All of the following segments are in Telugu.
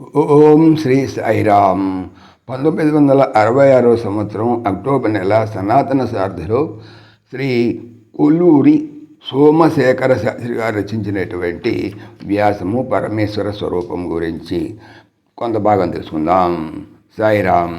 ఓం శ్రీ సాయిరామ్. పంతొమ్మిది వందల అరవై ఆరో సంవత్సరం అక్టోబర్ నెల సనాతన సార్థిలో శ్రీ కొల్లూరి సోమశేఖర శాస్త్రి గారు రచించినటువంటి వ్యాసము పరమేశ్వర స్వరూపం గురించి కొంత భాగం తెలుసుకుందాం. సాయిరామ్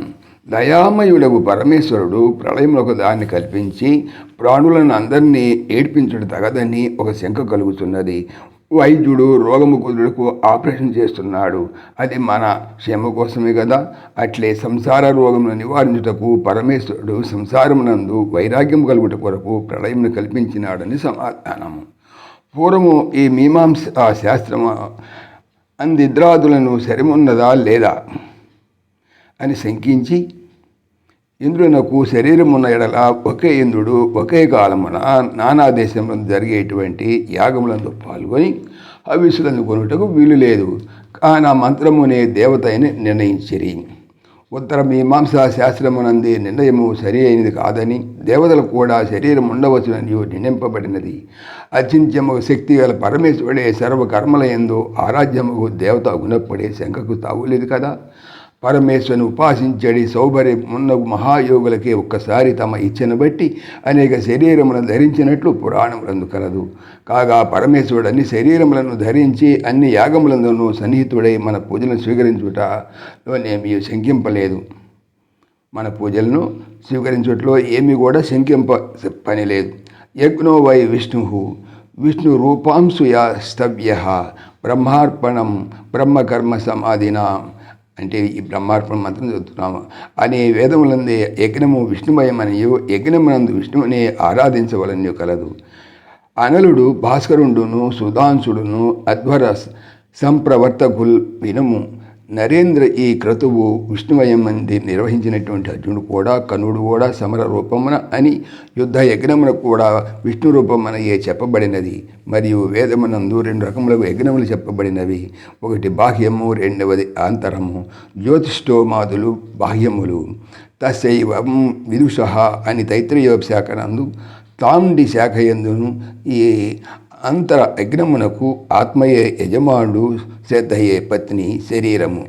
దయామయుడవు పరమేశ్వరుడు ప్రళయంలోకి దాన్ని కల్పించి ప్రాణులను అందరినీ ఏడ్పించుడు తగదని ఒక శంక కలుగుతున్నది. వైద్యుడు రోగము కుదురుకు ఆపరేషన్ చేస్తున్నాడు. అది మన క్షేమ కోసమే కదా అట్లే సంసార రోగమును నివారించుటకు పరమేశ్వరుడు సంసారమునందు వైరాగ్యం కలుగుట కొరకు ప్రళయమును కల్పించినాడని సమాధానము. పూర్వము ఈ మీమాంస ఆ శాస్త్రము అందిద్రాదులను సరిమున్నదా లేదా అని శంకించి ఇంద్రునకు ఉన్న ఎడల ఒకే ఇంద్రుడు ఒకే కాలమున నానా దేశంలో జరిగేటువంటి యాగములందు పాల్గొని హవిసులను కొనుటకు వీలు లేదు. కాన మంత్రమునే దేవత అని నిర్ణయించిరి. ఉత్తర మీమాంసా శాస్త్రమునంది నిర్ణయము సరి అయినది కాదని దేవతలకు కూడా శరీరం ఉండవచ్చునని నిర్ణయింపబడినది. అచింత్యము శక్తి గల పరమేశ్వరుడే సర్వకర్మల ఎందు ఆరాధ్యముకు దేవత గుణపడే శంకకు తావులేదు కదా? పరమేశ్వరుని ఉపాసించడి సౌభర్యం ఉన్న మహాయోగులకే ఒక్కసారి తమ ఇచ్చను బట్టి అనేక శరీరములను ధరించినట్లు పురాణములందు కలదు. కాగా పరమేశ్వరుడు అన్ని శరీరములను ధరించి అన్ని యాగములందును సన్నిహితుడై మన పూజలను స్వీకరించుటలోనేమీ శంకింపలేదు. మన పూజలను స్వీకరించుటలో ఏమీ కూడా శంకింప పని లేదు. యజ్ఞో వై విష్ణు విష్ణు రూపాంశుయ స్తవ్య బ్రహ్మార్పణం బ్రహ్మకర్మ సమాధిన అంటే ఈ బ్రహ్మార్పణ మంత్రం చదువుతున్నాము అనే వేదములందే యజ్ఞము విష్ణుమయమనియు యజ్ఞమునందు విష్ణువుని ఆరాధించవలనియు కలదు. అనలుడు భాస్కరుండును సుధాంశుడును అధ్వర సంప్రవర్తకుల్ వినము. నరేంద్ర ఈ క్రతువు విష్ణువయమంది నిర్వహించినటువంటి అర్జునుడు కూడా కనుడు కూడా సమర రూపమున అని యుద్ధ యజ్ఞమున కూడా విష్ణు రూపమనయే చెప్పబడినది? మరియు వేదమునందు రెండు రకములకు యజ్ఞములు చెప్పబడినవి. ఒకటి బాహ్యము రెండవది ఆంతరము. జ్యోతిష్ఠోమాదులు బాహ్యములు. తశైవం విదుష అని తైత్రయోపశాఖనందు తాండి శాఖ ఎందును ఈ అంతర యజ్ఞమునకు ఆత్మయే యజమానుడు శ్రద్ధయే పత్ని శరీరము.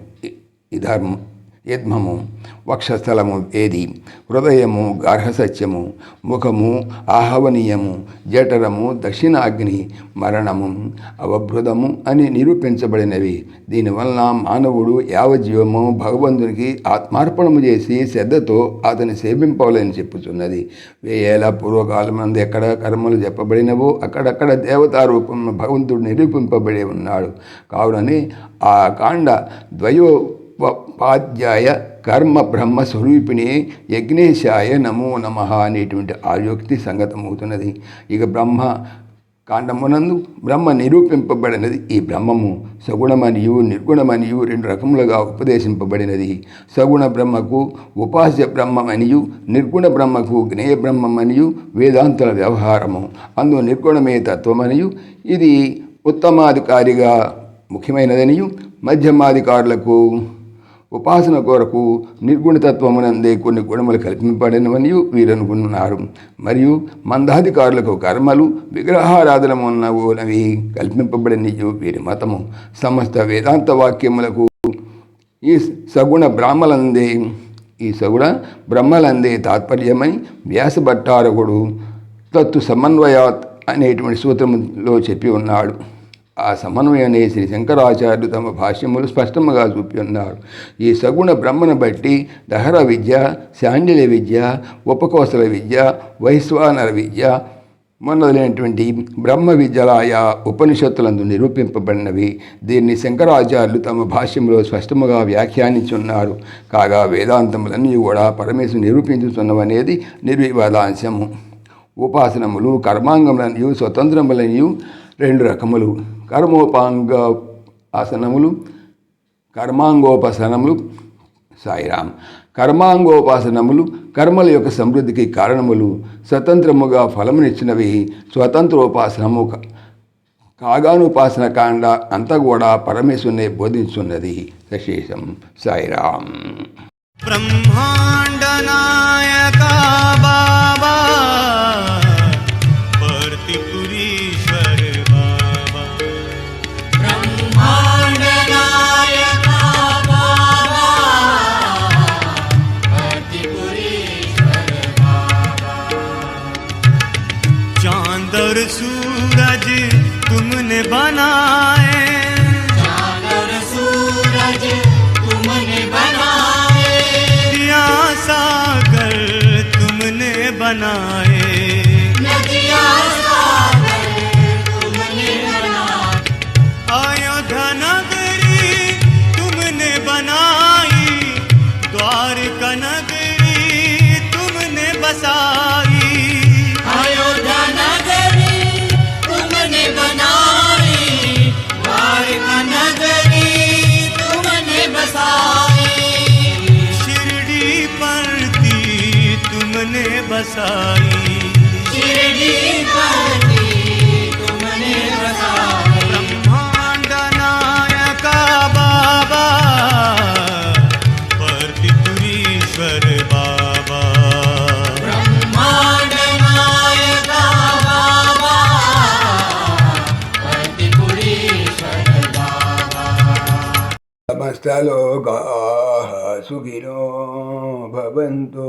ధర్మం యద్మము వక్షస్థలము ఏది? హృదయము గార్హసత్యము ముఖము ఆహవనీయము జఠరము దక్షిణాగ్ని మరణము అవభృతము అని నిరూపించబడినవి. దీనివలన మానవుడు యావజీవము భగవంతునికి ఆత్మార్పణము చేసి శ్రద్ధతో అతని సేవింపవలని చెప్పుచున్నది. వేయేల పూర్వకాలమందు ఎక్కడ కర్మలు చెప్పబడినవో అక్కడక్కడ దేవతా రూపం భగవంతుడు నిరూపింపబడి ఉన్నాడు. కావునని ఆ కాండ ద్వయో ఉపాధ్యాయ కర్మ బ్రహ్మ స్వరూపిణి యజ్ఞేశాయ నమో నమ అనేటువంటి ఆయోక్తి సంగతమవుతున్నది. ఇక బ్రహ్మ కాండమునందు బ్రహ్మ నిరూపింపబడినది ఈ బ్రహ్మము. సగుణమనియు నిర్గుణమనియు రెండు రకములుగా ఉపదేశింపబడినది. సగుణ బ్రహ్మకు ఉపాస్య బ్రహ్మమనియు నిర్గుణ బ్రహ్మకు జ్ఞేయ బ్రహ్మమనియు వేదాంతుల వ్యవహారము. అందు నిర్గుణమే తత్వమనియు. ఇది ఉత్తమాధికారిగా ముఖ్యమైనదనియు. మధ్యమాధికారులకు ఉపాసన కొరకు నిర్గుణతత్వమునందే కొన్ని గుణములు కల్పింపబడినవని వీరు అనుకున్నారు మరియు మందాధికారులకు కర్మలు విగ్రహారాధనమున్నవి కల్పింపబడినయు వీరి మతము. సమస్త వేదాంత వాక్యములకు ఈ సగుణ బ్రాహ్మలందే ఈ సగుణ బ్రహ్మలందే తాత్పర్యమని వ్యాసభట్టారకుడు తత్తు సమన్వయాత్ అనేటువంటి సూత్రములో చెప్పి ఉన్నాడు. ఆ సమన్వయాన్ని శ్రీ శంకరాచార్యులు తమ భాష్యములు స్పష్టముగా చూపి ఉన్నారు ఈ సగుణ బ్రహ్మను బట్టి దహర విద్య శాండిల విద్య ఉపకోసల విద్య వైశ్వానర విద్య మొదలైనటువంటి బ్రహ్మ విద్యలాయ ఉపనిషత్తులందు నిరూపింపబడినవి. దీన్ని శంకరాచార్యులు తమ భాష్యంలో స్పష్టముగా వ్యాఖ్యానించున్నారు. కాగా వేదాంతములన్నీ కూడా పరమేశ్వరు నిరూపించుతున్నవనేది నిర్వివాదాంశము. ఉపాసనములు కర్మాంగములనియు స్వతంత్రములనియు రెండు రకములు. కర్మోపాంగ ఆసనములు కర్మాంగోపాసనములు సాయిరామ్. కర్మాంగోపాసనములు కర్మల యొక్క సమృద్ధికి కారణములు స్వతంత్రముగా ఫలమునిచ్చినవి స్వతంత్రోపాసనము కాగానుపాసన కాండ అంతా కూడా పరమేశ్వరునే బోధించున్నది. సశేషం సాయిరామ్. బ్రహ్మా Jesús. बसाई ब्रह्मांड नायक बाबा परतिपुरीश्वर बाबा ब्रह्मांड नायक बाबा परतिपुरीश्वर बाबा समस्त लोका सुखिनो भवन्तु